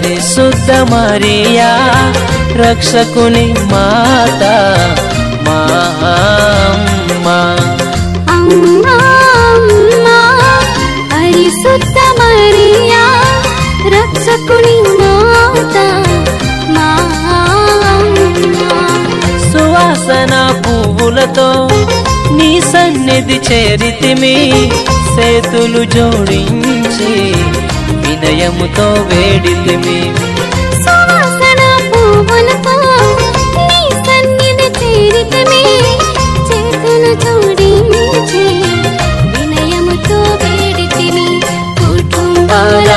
పరిశుద్ధ మరియా రక్షకుని మాత మా అమ్మ. అమ్మా అమ్మా పరిశుద్ధ మరియా రక్షకుని మాత సువాసన పువ్వులతో నీ సన్నిధి చేరితిమి సేతులు జోడించి వినయముతో వేడితిమి. సువాసన పువ్వులతో నీ సన్నిధి చేరితమే. చేతులు వినయముతో వేడితిని కుటుంబాల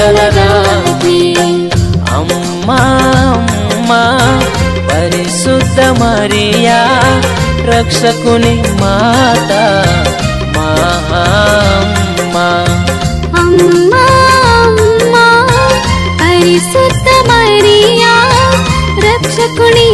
గలరావి అమ్మా పరిశుద్ధ మరియా రక్షకుని మాత మహామ్మా పరిశుద్ధ మరియా రక్షకుని